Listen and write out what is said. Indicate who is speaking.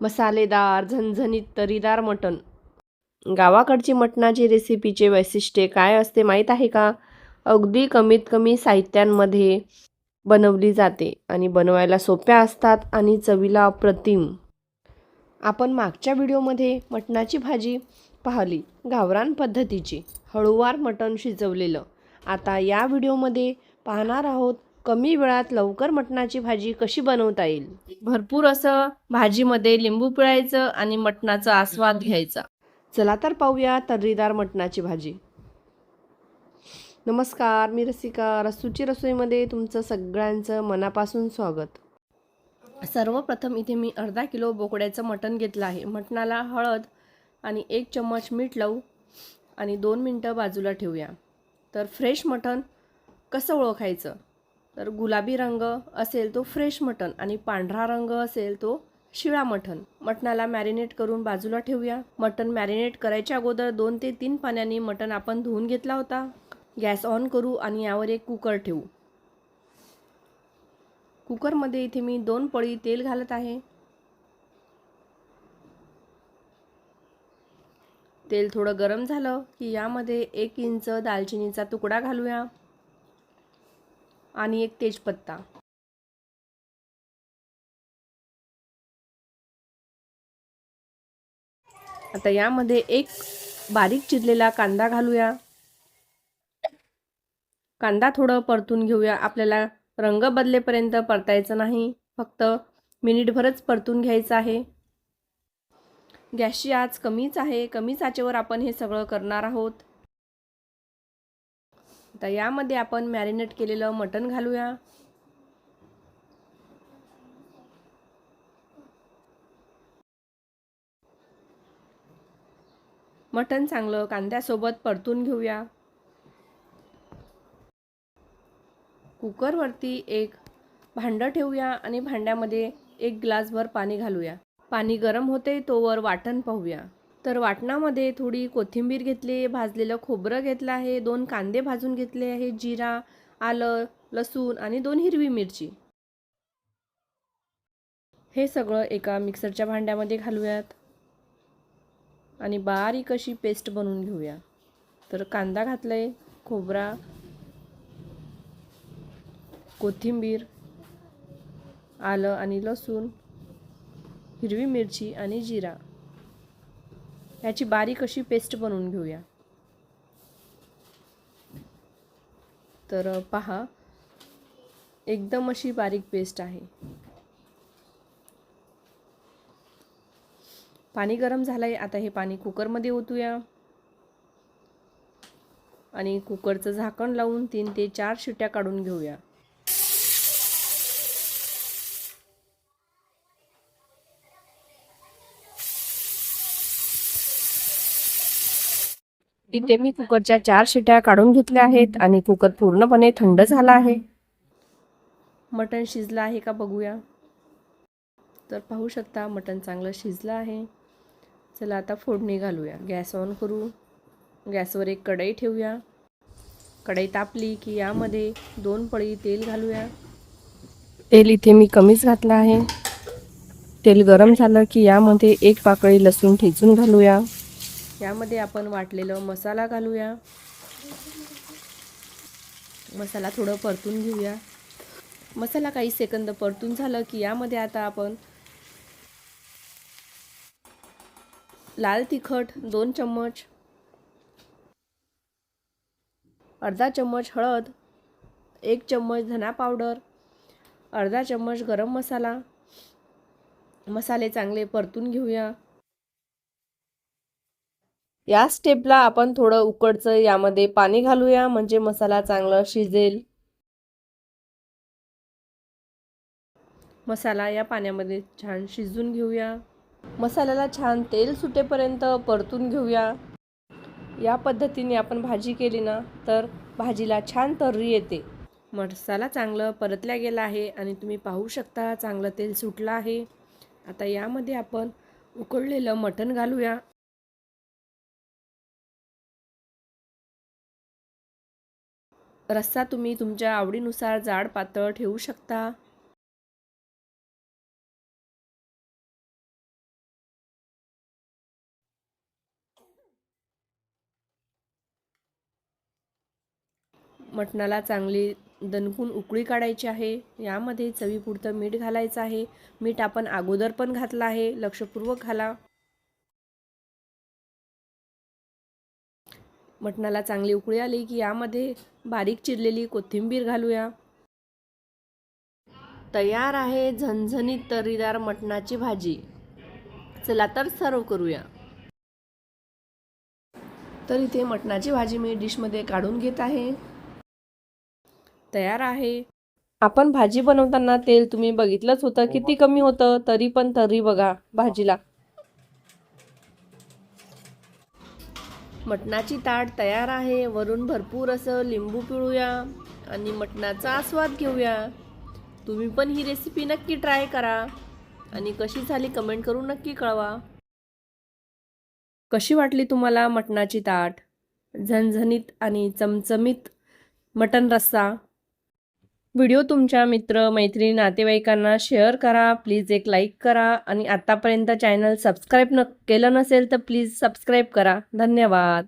Speaker 1: मसालेदार झणझणीत तरीदार मटण. गावाकडची मटणाची रेसिपीचे वैशिष्ट्य काय असते माहीत आहे का? अगदी कमीत कमी साहित्यांमध्ये बनवली जाते आणि बनवायला सोप्या असतात आणि चवीला अप्रतिम. आपण मागच्या व्हिडिओमध्ये मटणाची भाजी पाहिली गावरान पद्धतीची हळूवार मटण शिजवलेलं. आता या व्हिडिओमध्ये पाहणार आहोत कमी वेळात लवकर मटणाची भाजी कशी बनवता येईल? भरपूर असं भाजीमध्ये लिंबू पिळायचं आणि मटणाचा आस्वाद घ्यायचा. चला तर पाहूया तर्रीदार मटणाची भाजी. नमस्कार मी रसिका. रसूची रसोईमध्ये तुमचं सगळ्यांचं मनापासून स्वागत. सर्वप्रथम इथे मी अर्धा किलो बोकड्याचं मटण घेतलं आहे. मटणाला हळद आणि एक चम्मच मीठ लावू आणि दोन मिनटं बाजूला ठेवूया. तर फ्रेश मटण कसं ओळखायचं? तर गुलाबी रंग असेल तो फ्रेश मटण आणि पांढरा रंग असेल तो शिळा मटण. मटणाला मॅरिनेट करून बाजूला ठेवूया. मटण मॅरिनेट करायच्या अगोदर दोन ते तीन पाण्याने मटण आपण धुवून घेतला होता. गॅस ऑन करू आणि यावर एक कुकर ठेवू. कुकरमध्ये इथे मी दोन पळी तेल घालत आहे. तेल थोडं गरम झालं की यामध्ये एक इंच दालचिनीचा तुकडा घालूया. आणि एक तेजपत्ता. आता यामध्ये एक बारीक चिरलेला कांदा घालूया. कांदा थोडं परतून घेऊया. आपल्याला रंग बदलेपर्यंत परतायचं नाही. फक्त मिनिटभरच परतून घ्यायचं आहे. गॅसची आज कमीच आहे. कमी आचेवर आपण हे सगळं करणार आहोत. आता यामध्ये आपण मॅरिनेट केलेलं मटण घालूया. मटण चांगलं कांद्यासोबत परतून घेऊया. कुकरवरती एक भांडं ठेवूया आणि भांड्यामध्ये एक ग्लासभर पाणी घालूया. पाणी गरम होते तोवर वाटण पाहूया. तर वाटणामध्ये थोडी कोथिंबीर घेतली आहे भाजलेलं खोबरं घेतलं आहे दोन कांदे भाजून घेतले आहे जिरा आलं लसूण आणि दोन हिरवी मिरची. हे सगळं एका मिक्सरच्या भांड्यामध्ये घालूयात. आणि बारीक अशी पेस्ट बनवून घेऊया. तर कांदा घातला आहे खोबरा कोथिंबीर आलं आणि लसूण हिरवी मिरची आणि जिरा. याची बारीक अशी पेस्ट बनवून घेऊया. तर पहा एकदम अशी बारीक पेस्ट आहे. पाणी गरम झालं आहे आता हे पाणी कुकरमध्ये ओतूया. आणि कुकरचं झाकण लावून तीन ते चार शिट्या काढून घेऊया. इथे मी कुकरच्या चार शिट्या काढून घेतल्या आहेत आणि कुकर पूर्णपणे थंड झाला आहे. मटण शिजलं आहे का बघूया. तर पाहू शकता मटण चांगलं शिजलं आहे. चला आता फोडणी घालूया. गॅस ऑन करू. गॅसवर एक कढई ठेवूया. कढई तापली की यामध्ये दोन पळी तेल घालूया. तेल इथे मी कमीच घातलं आहे. तेल गरम झालं की यामध्ये एक पाकळी लसूण ठेचून घालूया. यामध्ये आपण वाटलेलं मसाला घालूया. मसाला थोडं परतून घेऊया. मसाला काही सेकंद परतून झालं की यामध्ये आता आपण लाल तिखट दोन चम्मच अर्धा चम्मच हळद एक चम्मच धना पावडर अर्धा चम्मच गरम मसाला. मसाले चांगले परतून घेऊया. या स्टेपला आपण थोडं उकडचं यामध्ये पाणी घालूया. म्हणजे मसाला चांगला शिजेल. मसाला या पाण्यामध्ये छान शिजून घेऊया. मसाल्याला छान तेल सुटेपर्यंत परतून घेऊया. या पद्धतीने आपण भाजी केली ना तर भाजीला छान तर्री येते. मसाला चांगलं परतल्या गेला आहे आणि तुम्ही पाहू शकता चांगलं तेल सुटलं आहे. आता यामध्ये आपण उकळलेलं मटण घालूया. रस्सा तुम्ही तुमच्या आवडीनुसार जाड पातळ ठेवू शकता. मटणाला चांगली दणकून उकळी काढायची आहे. यामध्ये चवीपुरतं मीठ घालायचं आहे. मीठ आपण अगोदर पण घातलं आहे. लक्षपूर्वक घाला. मटणाला चांगली उकळी आली की यामध्ये बारीक चिरलेली कोथिंबीर घालूया. तयार आहे झणझणीत तरीदार मटणाची भाजी. चला तर सर्व करूया. तर इथे मटणाची भाजी मी डिशमध्ये काढून घेत आहे. तयार आहे. आपण भाजी बनवताना तेल तुम्ही बघितलंच होतं किती कमी होतं तरी पण तरी बघा भाजीला. मटणाची ताट तयार आहे. वरून भरपूर असं लिंबू पिळूया आणि मटणाचा आस्वाद घेऊया. तुम्ही पण ही रेसिपी नक्की ट्राय करा आणि कशी झाली कमेंट करून नक्की कळवा. कशी वाटली तुम्हाला मटणाची ताट? झणझणीत आणि चमचमीत मटण रस्सा? व्हिडिओ तुमच्या मित्र मैत्रिणी नातेवाईकांना शेअर करा. प्लीज एक लाईक करा. आणि आत्तापर्यंत चॅनल सबस्क्राईब न केलं नसेल तर प्लीज सबस्क्राईब करा. धन्यवाद.